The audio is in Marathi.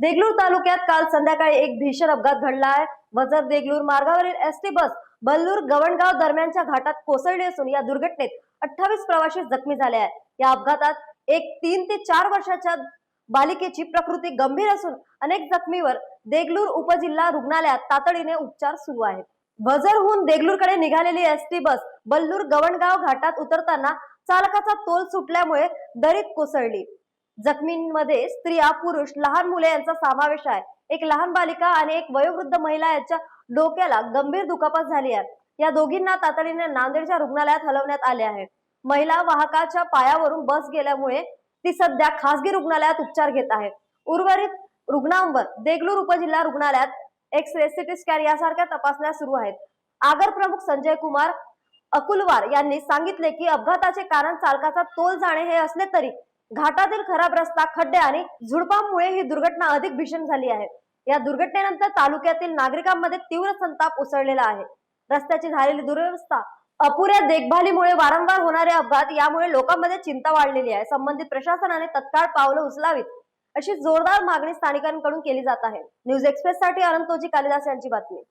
देगलूर तालुक्यात काल संध्याकाळी एक भीषण अपघात घडला आहे. वजर देगलूर मार्गावरील एस टी बस बल्लूर गवणगाव दरम्यानच्या घाटात कोसळली असून या दुर्घटनेत अठ्ठावीस प्रवासी जखमी झाले आहेत. या अपघातात एक तीन ते चार वर्षाच्या बालिकेची प्रकृती गंभीर असून अनेक जखमीवर देगलूर उपजिल्हा रुग्णालयात तातडीने उपचार सुरू आहेत. वजरहून देगलूरकडे निघालेली एस टी बस बल्लूर गवणगाव घाटात उतरताना चालकाचा तोल सुटल्यामुळे दरीत कोसळली. जखमींमध्ये स्त्रिया पुरुष लहान मुले यांचा समावेश आहे. एक लहान बालिका आणि एक वयोवृद्ध महिला यांच्या डोक्याला गंभीर दुखापत झाली आहे. या दोघींना तातडीने नांदेडच्या रुग्णालयात हलवण्यात आले आहे. महिला वाहकाच्या पायावरून बस गेल्यामुळे ती सध्या खासगी रुग्णालयात उपचार घेत आहे. उर्वरित रुग्णांवर देगलूर उपजिल्हा रुग्णालयात एक्स रे सिटी स्कॅन यासारख्या तपासण्या सुरू आहेत. आगर प्रमुख संजय कुमार अकुलवार यांनी सांगितले की अपघाताचे कारण चालकाचा तोल जाणे हे असले तरी घाटातील खराब रस्ता खड्डे आणि झुडपांमुळे ही दुर्घटना अधिक भीषण झाली आहे. या दुर्घटनेनंतर तालुक्यातील नागरिकांमध्ये तीव्र संताप उसळलेला आहे. रस्त्याची झालेली दुरवस्था अपुऱ्या देखभालीमुळे वारंवार होणारे अपघात यामुळे लोकांमध्ये चिंता वाढलेली आहे. संबंधित प्रशासनाने तत्काळ पावलं उचलावीत अशी जोरदार मागणी स्थानिकांकडून केली जात आहे. न्यूज एक्सप्रेस साठी अनंतोजी कालिदास यांची बातमी.